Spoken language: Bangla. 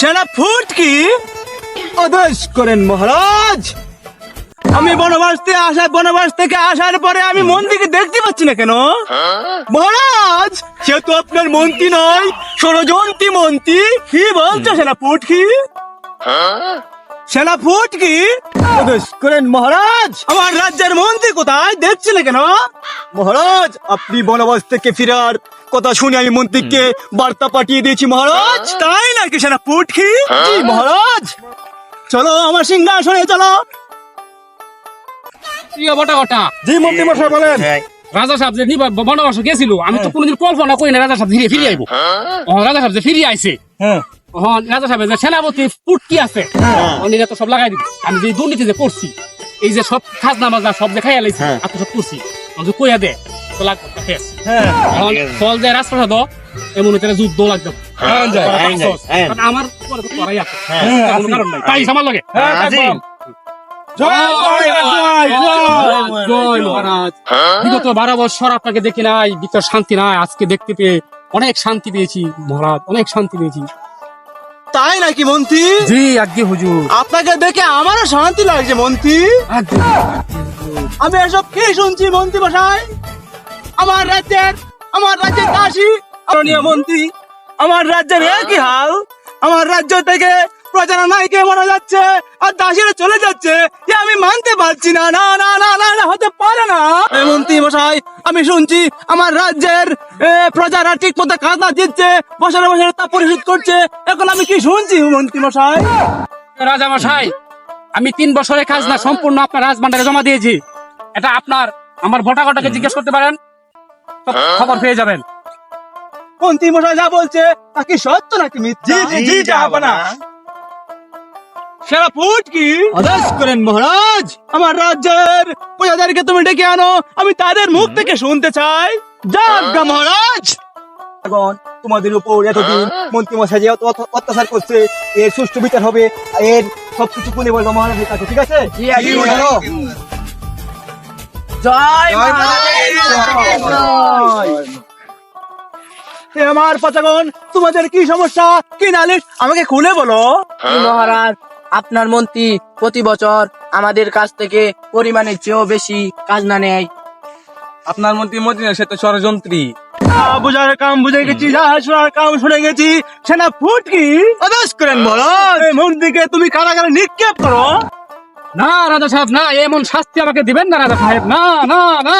সেনা ফুটকি আদেশ করেন মহারাজ। আমি বনবাস থেকে আসা বনবাস থেকে আসার পরে আমি মন্দিরকে দেখতে পাচ্ছি না কেন? মহারাজ সে তো আপনার মন্ত্রী নয় ষড়যন্ত্রী মন্ত্রী। কি বলছো সেনা ফুটকি সেনা ফুটকি আদেশ করেন মহারাজ। আমার রাজ্যের মন্ত্রী কোথায়? দেখছি না কেন? মহারাজ আপনি বনবাস থেকে ফিরার কথা শুনে আমি মন্ত্রীকে বার্তা পাঠিয়ে দিয়েছি মহারাজ। তাই নাকি সেনা ফুটকি জি মহারাজ। চলো আমার সিংহাসনে চলো। বটা বটা। জি মন্ত্রী মশাই বলেন। রাজা সাহেব যে নিবা বনবাস গেছিল আমি তো কোনোদিন কল্পনা করি না রাজা সাহেব ফিরে ফিরে আইবো। রাজা সাহেব যে ফিরে আইছে। হ্যাঁ। রাজা সাহেব যে সেনাপতি পুটকি আছে উনি তো সব লাগাই দিবে আমি যে দুর্নীতি যে করছি এই যে সব খাজনা মাজনা সব দেখাই আলাইছি। সব করছি। আমি কইয়া দে তো লাগবে ফেস। ফল দেয় রাজপ্রসাদ এমন হইতে যুদ্ধ লাগবে। যায়, করা পারছস? কারণ আমার পরে তো করাই আছে। কোনো কারণ নাই। পাইস আমার লগে। একদম। জয় জয় জয় জয় মহারাজ। বিগত বারো বছর আপনাকে দেখি নাই ভিতর শান্তি নাই। আজকে দেখতে পেয়ে অনেক শান্তি পেয়েছি মহারাজ অনেক শান্তি পেয়েছি। তাই নাকি মন্ত্রী? জি আজ্ঞে হুজুর। আপনাকে দেখে আমারও শান্তি লাগছে মন্ত্রী। আজ্ঞে। আমি এসব কি শুনছি মন্ত্রী মশাই? আমার রাজ্যের আমার রাজ্যের মাননীয় মন্ত্রী আমার রাজ্যের একই হাল আমার রাজ্য থেকে প্রজারা নাইকে মারা যাচ্ছে আর দাসীরা চলে যাচ্ছে এ আমি মানতে পারছি না না না না না না হতে পারে না। মন্ত্রী মশাই আমি শুনছি আমার রাজ্যের প্রজারা ঠিক মতো কাজ না দিচ্ছে বছরে বছরে তা পরিশোধ করছে। এখন আমি কি শুনছি মন্ত্রী মশাই? রাজা মশাই আমি তিন বছরের কাজ না সম্পূর্ণ আপনার রাজমান্ডারে জমা দিয়েছি। এটা আপনার আমার ভোটা কটাকে জিজ্ঞেস করতে পারেন খবর পেয়ে যাবেন। মন্ত্রী মশাই যা বলছে তা কি সত্য নাকি মিথ্যা? জি জি জি না। সেরা ফুট কি? আদেশ করেন মহারাজ। আমার রাজ্যের প্রজাদেরকে তুমি ডেকে আনো আমি তাদের মুখ থেকে শুনতে চাই। যাজ্ঞা মহারাজ। এখন তোমাদের উপর এতদিন মন্ত্রী মশাই যে অত- অত- অত্যাচার করছে এর সুষ্ঠু বিচার হবে এর সবকিছু খুলে বলব মহারাজের কাছে ঠিক আছে? জয় আমার পাচাগণ তোমাদের কি সমস্যা? কি নালিশ? আমাকে খুলে বলো। মহারাজ। আপনার মন্ত্রী প্রতি বছর আমাদের কাছ থেকে পরিমাণের চেয়েও বেশি কাজ না নেয়। আপনার মন্ত্রী মদিনা সে তো ষড়যন্ত্রী। বুঝার কাম বুঝে গেছি শোনার কাম শুনে গেছি সেনা ফুটকি আদেশ করেন মহারাজ। এই মন্ত্রীকে তুমি কারাগারে নিক্ষেপ করো। না রাজা সাহেব না এমন শাস্তি আমাকে দিবেন না রাজা সাহেব না না না।